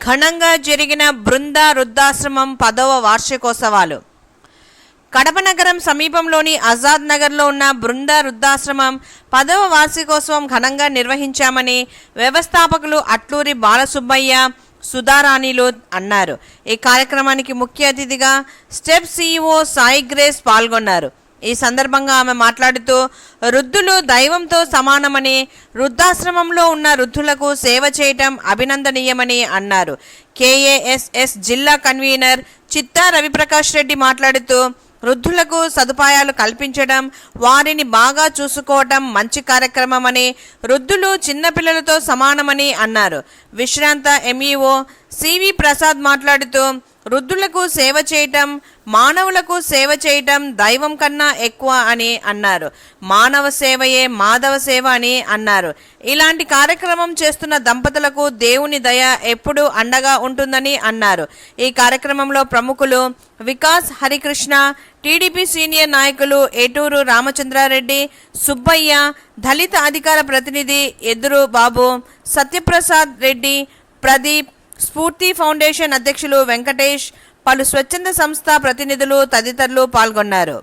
ఘనంగా జరిగిన బృంద వృద్ధాశ్రమం పదవ వార్షికోత్సవాలు. కడప నగరం సమీపంలోని ఆజాద్ నగర్లో ఉన్న బృంద వృద్ధాశ్రమం పదవ వార్షికోత్సవం ఘనంగా నిర్వహించామని వ్యవస్థాపకులు అట్లూరి బాలసుబ్బయ్య సుధారాణిలు అన్నారు. ఈ కార్యక్రమానికి ముఖ్య అతిథిగా స్టెప్ సీఈఓ సాయి గ్రేస్ పాల్గొన్నారు. ఈ సందర్భంగా ఆమె మాట్లాడుతూ వృద్ధులు దైవంతో సమానమని వృద్ధాశ్రమంలో ఉన్న వృద్ధులకు సేవ చేయటం అభినందనీయమని అన్నారు. కేఏఎస్ఎస్ జిల్లా కన్వీనర్ చిత్తా రవిప్రకాష్ రెడ్డి మాట్లాడుతూ వృద్ధులకు సదుపాయాలు కల్పించడం వారిని బాగా చూసుకోవటం మంచి కార్యక్రమమని వృద్ధులు చిన్నపిల్లలతో సమానమని అన్నారు. విశ్రాంత ఎంఈఓ సివి ప్రసాద్ మాట్లాడుతూ వృద్ధులకు సేవ చేయటం మానవులకు సేవ చేయటం దైవం కన్నా ఎక్కువ అని అన్నారు. మానవ సేవయే మాధవ సేవ అని అన్నారు. ఇలాంటి కార్యక్రమం చేస్తున్న దంపతులకు దేవుని దయ ఎప్పుడూ అండగా ఉంటుందని అన్నారు. ఈ కార్యక్రమంలో ప్రముఖులు వికాస్ హరికృష్ణ టీడీపీ సీనియర్ నాయకులు ఏటూరు రామచంద్రారెడ్డి సుబ్బయ్య దళిత అధికార ప్రతినిధి ఎదురు బాబు సత్యప్రసాద్ రెడ్డి ప్రదీప్ స్ఫూర్తి ఫౌండేషన్ అధ్యక్షులు వెంకటేష్ పలు స్వచ్ఛంద సంస్థ ప్రతినిధులు తదితరులు పాల్గొన్నారు.